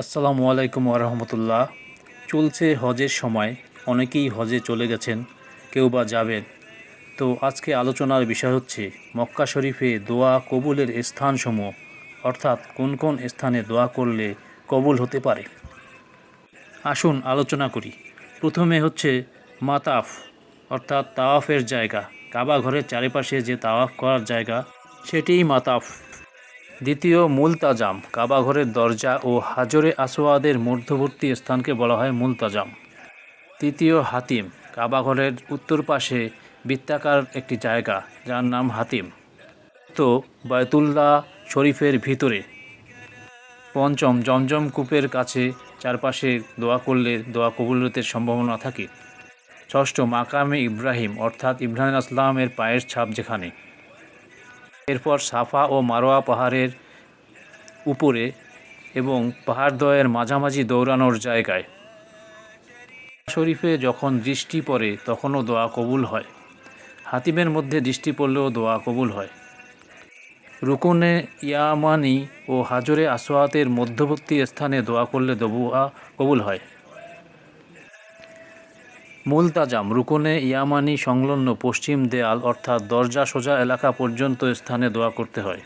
আসসালামু আলাইকুম ওরহমতুল্লাহ চলছে হজের সময়, অনেকেই হজে চলে গেছেন, কেউ বা যাবেন। তো আজকে আলোচনার বিষয় হচ্ছে মক্কা শরীফে দোয়া কবুলের স্থানসমূহ, অর্থাৎ কোন কোন স্থানে দোয়া করলে কবুল হতে পারে। আসুন আলোচনা করি। প্রথমে হচ্ছে মাতাফ, অর্থাৎ তাওয়াফের জায়গা। কাবা ঘরের চারিপাশে যে তাওয়াফ করার জায়গা, সেটিই মাতাফ। দ্বিতীয় মুলতাজাম কাবা ঘরের দরজা ও হাজরে আসওয়াদের মধ্যবর্তী স্থানকে বলা হয় মুলতাজাম। তৃতীয় হাতিম, কাবাঘরের উত্তর পাশে বৃত্তাকার একটি জায়গা, যার নাম হাতিম। তো বায়তুল্লাহ শরীফের ভিতরে। পঞ্চম জমজম কূপের কাছে চারপাশে দোয়া করলে দোয়া কবুলতের সম্ভাবনা থাকে। ষষ্ঠ মাকামে ইব্রাহিম, অর্থাৎ ইব্রাহিম আসলামের পায়ের ছাপ যেখানে। এরপর সাফা ও মারোয়া পাহাড়ের উপরে এবং পাহাড়দ্বয়ের মাঝামাঝি দৌড়ানোর জায়গায়। শরীফে যখন দৃষ্টি পড়ে, তখনও দোয়া কবুল হয়। হাতিমের মধ্যে দৃষ্টি পড়লেও দোয়া কবুল হয়। রুকুনে ইয়ামানি ও হাজরে আসোয়াতের মধ্যবর্তী স্থানে দোয়া করলে দোয়া কবুল হয়। মুলতাজাম, রুকুনে ইয়ামানি সংলগ্ন পশ্চিম দেয়াল অর্থাৎ দরজা সোজা এলাকা পর্যন্ত স্থানে দোয়া করতে হয়।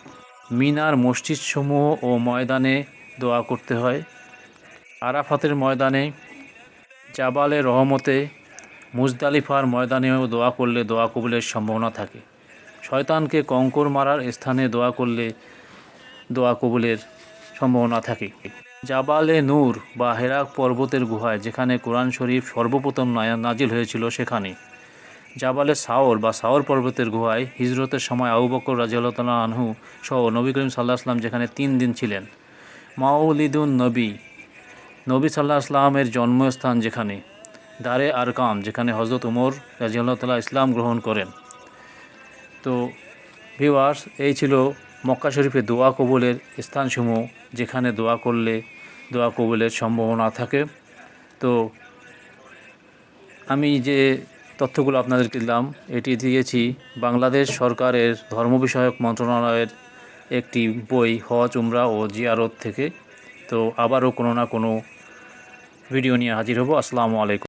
মিনার মসজিদসমূহ ও ময়দানে দোয়া করতে হয়। আরাফাতের ময়দানে, জাবালে রহমতে মুজদালিফার ময়দানেও দোয়া করলে দোয়া কবুলের সম্ভাবনা থাকে। শয়তানকে কঙ্কর মারার স্থানে দোয়া করলে দোয়া কবুলের সম্ভাবনা থাকে। জাবালে নূর বা হেরাক পর্বতের গুহায়, যেখানে কোরআন শরীফ সর্বপ্রথম নাজিল হয়েছিল সেখানে। জাবালে সাওর বা সাওর পর্বতের গুহায় হিজরতের সময় আবু বকর আনহু সহ নবী করিম সাল্লাহ আসলাম যেখানে তিন দিন ছিলেন। মাউলিদুন নবী। নবী সাল্লাহ আসলামের জন্মস্থান যেখানে। দারে আরকাম, যেখানে হজরত উমর রাজিয়াল্লাহ ইসলাম গ্রহণ করেন। তো ভিওয়ার্স এই ছিল মক্কা শরীফে দোয়া কবুলের স্থানসমূহ যেখানে দোয়া করলে দোয়া কবুলের সম্ভাবনা থাকে। তো আমি যে তথ্যগুলো আপনাদেরকে দিলাম, এটি দিয়েছি বাংলাদেশ সরকারের ধর্ম বিষয়ক মন্ত্রণালয়ের একটি বই হজ, উমরা ও জিয়ারত থেকে। তো আবারও কোনো না কোনো ভিডিও নিয়ে হাজির হব। আসসালামু আলাইকুম।